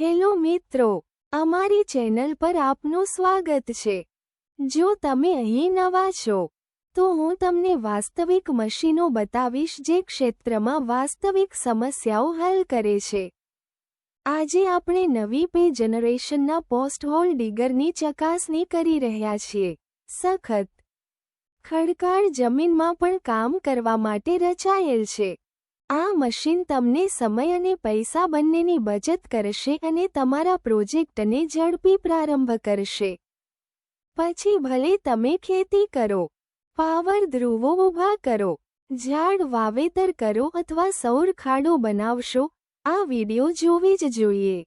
Hello મિત્રો, અમારી channel પર આપનું સ્વાગત છે. જો તમે અહીં નવા છો, તો હું તમને વાસ્તવિક મશીનો બતાવીશ જે ક્ષેત્રમાં વાસ્તવિક સમસ્યાઓ હલ કરે છે. આજે આપણે નવી પે જનરેશનના પોસ્ટ હોલ ડિગરની ચકાસણી કરી રહ્યા છીએ. સખત. ખડકાળ જમીનમાં પણ કામ કરવા માટે રચાયેલ છે. આ મશીન તમને સમય અને પૈસા બંનેની બચત કરશે અને તમારા પ્રોજેક્ટને ઝડપી પ્રારંભ કરશે. પછી ભલે તમે ખેતી કરો, પાવર ધ્રુવો ઊભા કરો, ઝાડ વાવેતર કરો અથવા સૌર ખાડો બનાવશો, આ વિડિયો જોવી જ જોઈએ.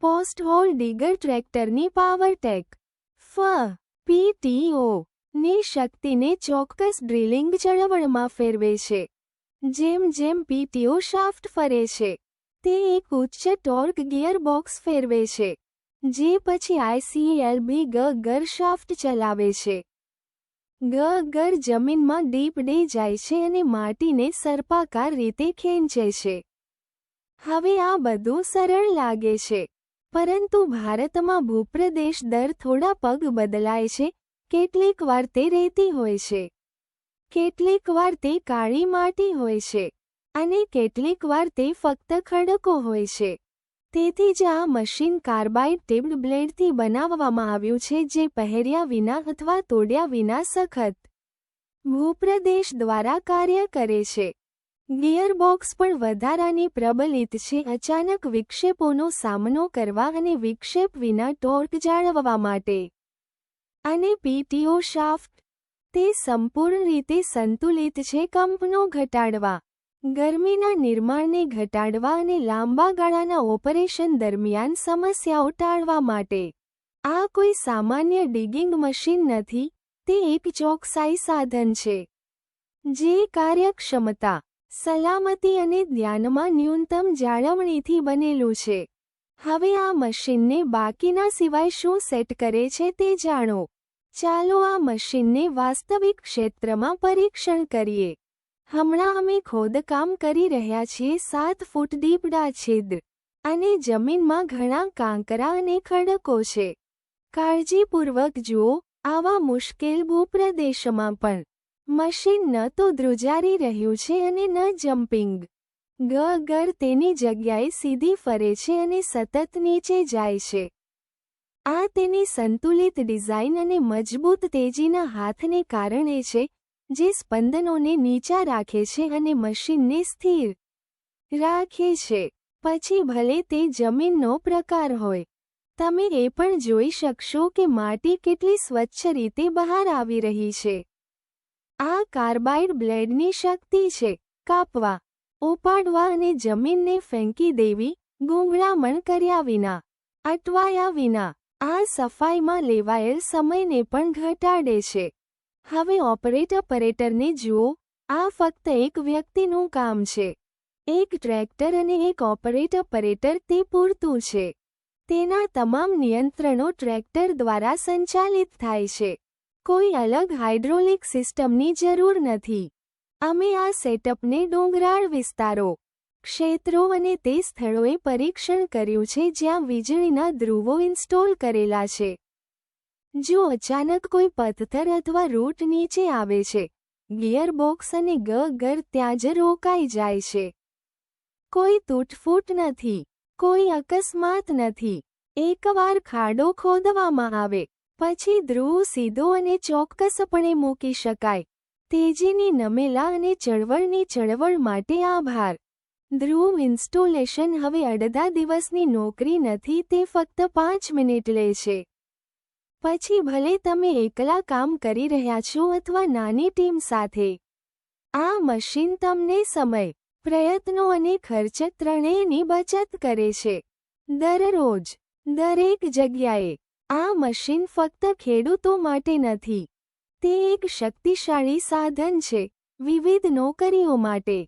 પોસ્ટ હોલ ડીગર ટ્રેક્ટરની પાવર ટેક. ફ. પીટીઓ ની શક્તિને ચોક્કસ ડ્રિલિંગ ચળવળમાં ફેરવે છે. જેમ જેમ પીટીઓ શાફ્ટ ફરે છે, તે એક ઉચ્ચ ટોર્ક ગિયરબોક્સ ફેરવે છે, જે પછી આઈસીએલબી ગ ગર શાફ્ટ ચલાવે છે. ગ ગર જમીનમાં ડીપ ડે જાય છે અને માટીને સર્પાકાર રીતે ખેંચે છે. હવે આ બધું સરળ લાગે છે, પરંતુ ભારતમાં ભૂપ્રદેશ દર થોડા પગ બદલાય છે, કેટલીક વાર તે રહેતી હોય છે. કેટલીક વાર તે કાળી માટી હોય છે અને કેટલીક વાર તે ફક્ત ખડકો હોય છે. તેથી જ આ મશીન કાર્બાઇડ ટિપ્ડ બ્લેડથી બનાવવામાં આવ્યું છે જે પહેર્યા વિના અથવા તોડ્યા વિના સખત ભૂપ્રદેશ દ્વારા કાર્ય કરે છે. ગિયરબોક્સ પણ વધારાની પ્રબલિત છે. અચાનક વિક્ષેપોનો સામનો કરવા અને વિક્ષેપ વિના ટોર્ક જાળવવા માટે અને પીટીઓ શાફ્ટ તે સંપૂર્ણ રીતે સંતુલિત છે કંપનો ઘટાડવા. ગરમીના નિર્માણને ઘટાડવા અને લાંબા ગાળાના ઓપરેશન દરમિયાન સમસ્યાઓ ટાળવા માટે. આ કોઈ સામાન્ય ડિગિંગ મશીન નથી, તે એક ચોકસાઈ સાધન છે. જે કાર્યક્ષમતા, સલામતી અને ધ્યાનમાં ન્યૂનતમ જાળવણીથી બનેલું છે. હવે આ મશીનને બાકીના સિવાય શું સેટ કરે છે તે જાણો. ચાલો આ મશીનને વાસ્તવિક ક્ષેત્રમાં પરીક્ષણ કરીએ. હમણાં અમે ખોદકામ કરી રહ્યા છીએ સાત ફૂટ દીપડા છિદ્ર અને જમીનમાં ઘણા કાંકરા અને ખડકો છે. કાળજીપૂર્વક જુઓ, આવા મુશ્કેલ ભૂપ્રદેશમાં પણ. મશીન ન તો ધ્રુજારી રહ્યું છે અને ન જમ્પિંગ. ગ ગર તેની જગ્યાએ સીધી ફરે છે અને સતત નીચે જાય છે. આ તેની સંતુલિત ડિઝાઇન અને મજબૂત તેજીના હાથને કારણે છે, જે સ્પંદનોને નીચા રાખે છે અને મશીનને સ્થિર રાખે છે. પછી ભલે તે જમીનનો પ્રકાર હોય, તમે એ પણ જોઈ શકશો કે માટી કેટલી સ્વચ્છ રીતે બહાર આવી રહી છે. આ કાર્બાઇડ બ્લેડની શક્તિ છે, કાપવા, ઉપાડવા અને જમીનને ફેંકી દેવી, ગૂંગળામણ કર્યા વિના, અટવાયા વિના. આ સફાઈમાં લેવાયેલ સમયને પણ ઘટાડે છે. હવે ઓપરેટર પરેટરને જુઓ, આ ફક્ત એક વ્યક્તિનું કામ છે. એક ટ્રેક્ટર અને એક ઓપરેટર પરેટર તે પૂરતું છે. તેના તમામ નિયંત્રણો ટ્રેક્ટર દ્વારા સંચાલિત થાય છે. કોઈ અલગ હાઇડ્રોલિક સિસ્ટમની જરૂર નથી. અમે આ સેટઅપને ડુંગરાળ વિસ્તારો ક્ષેત્રો અને તે સ્થળોએ પરીક્ષણ કર્યું છે જ્યાં વીજળીના ધ્રુવો ઇન્સ્ટોલ કરેલા છે. જો અચાનક કોઈ પથ્થર અથવા રૂટ નીચે આવે છે, ગિયરબોક્સ અને ગ ગર ત્યાં જ રોકાઈ જાય છે. કોઈ તૂટફૂટ નથી, કોઈ અકસ્માત નથી. એકવાર ખાડો ખોદવામાં આવે, પછી ધ્રુવ સીધો અને ચોક્કસપણે મૂકી શકાય. તેજીની નમેલા અને ચળવળની ચળવળ માટે આભાર. ધ્રુવ ઇન્સ્ટોલેશન હવે અડધા દિવસની નોકરી નથી, તે ફક્ત પાંચ મિનિટ લે છે. પછી ભલે તમે એકલા કામ કરી રહ્યા છો અથવા નાની ટીમ સાથે, આ મશીન તમને સમય, પ્રયત્નો અને ખર્ચ ત્રણેયની બચત કરે છે. દરરોજ, દરેક જગ્યાએ, આ મશીન ફક્ત ખેડૂતો માટે નથી, તે એક શક્તિશાળી સાધન છે, વિવિધ નોકરીઓ માટે.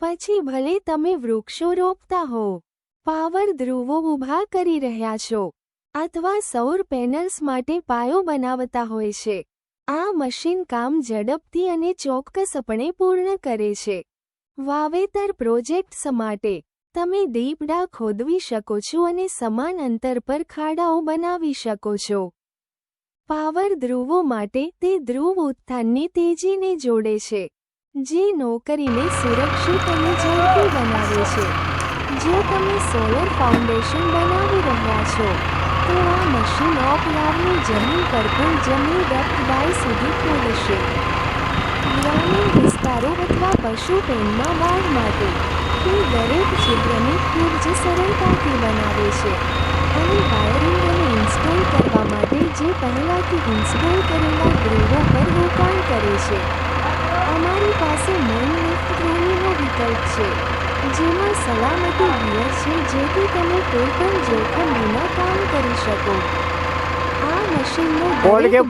પછી ભલે તમે વૃક્ષો રોપતા હો, પાવર ધ્રુવો ઊભા કરી રહ્યા છો, અથવા સૌર પેનલ્સ માટે પાયો બનાવતા હોય છે, આ મશીન કામ ઝડપથી અને ચોક્કસપણે પૂર્ણ કરે છે. વાવેતર પ્રોજેક્ટ્સ માટે તમે દીપડા ખોદવી શકો છો અને સમાન અંતર પર ખાડાઓ બનાવી શકો છો. પાવર ધ્રુવો માટે તે ધ્રુવ ઉત્થાનની તેજીને જોડે છે. જે નોકરીને સુરક્ષિત અને ઝડપી બનાવે છે. જો તમે સોલર ફાઉન્ડેશન બનાવી રહ્યા છો, તો આ મશીન ઓફ જમીન પર પણ જમીન બાય સુધી ખોલશે. ગ્રામીણ વિસ્તારો અથવા પશુ પેનમાં વાળ માટે તે દરેક છિદ્રને ખૂબ જ સરળતાથી બનાવે છે અને વાયરિંગ અને ઇન્સ્ટોલ કરવા માટે જે પહેલાથી ઇન્સ્ટોલ કરેલા ગ્રીડો પર રોકાણ કરે છે. અમારી પાસે મન ટ્રોલીનો વિકલ્પ છે જેમાં સલામતી ગિયર છે જેથી તમે કોઈપણ જોખમ વિના કામ કરી શકો. આ મશીનનો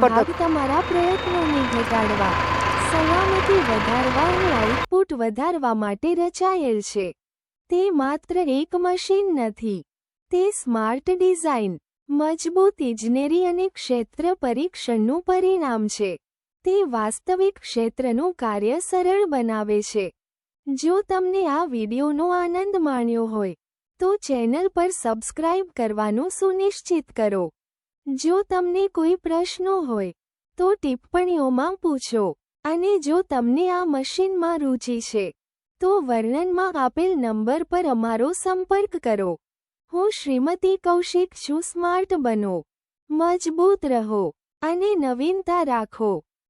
ભાગ તમારા પ્રયત્નોને ઘટાડવા સલામતી વધારવા અને આઉટપુટ વધારવા માટે રચાયેલ છે. તે માત્ર એક મશીન નથી તે સ્માર્ટ ડિઝાઇન મજબૂત ઇજનેરી અને ક્ષેત્ર પરીક્ષણનું પરિણામ છે. તે વાસ્તવિક ક્ષેત્રનું કાર્ય સરળ બનાવે છે. જો તમને આ વિડીયોનો આનંદ માણ્યો હોય, તો ચેનલ પર સબસ્ક્રાઇબ કરવાનું સુનિશ્ચિત કરો. જો તમને કોઈ પ્રશ્નો હોય, તો ટિપ્પણીઓમાં પૂછો. અને જો તમને આ મશીનમાં રુચિ છે, તો વર્ણનમાં આપેલ નંબર પર અમારો સંપર્ક કરો. હું શ્રીમતી કૌશિક છું, સ્માર્ટ બનો. મજબૂત રહો. અને નવીનતા રાખો.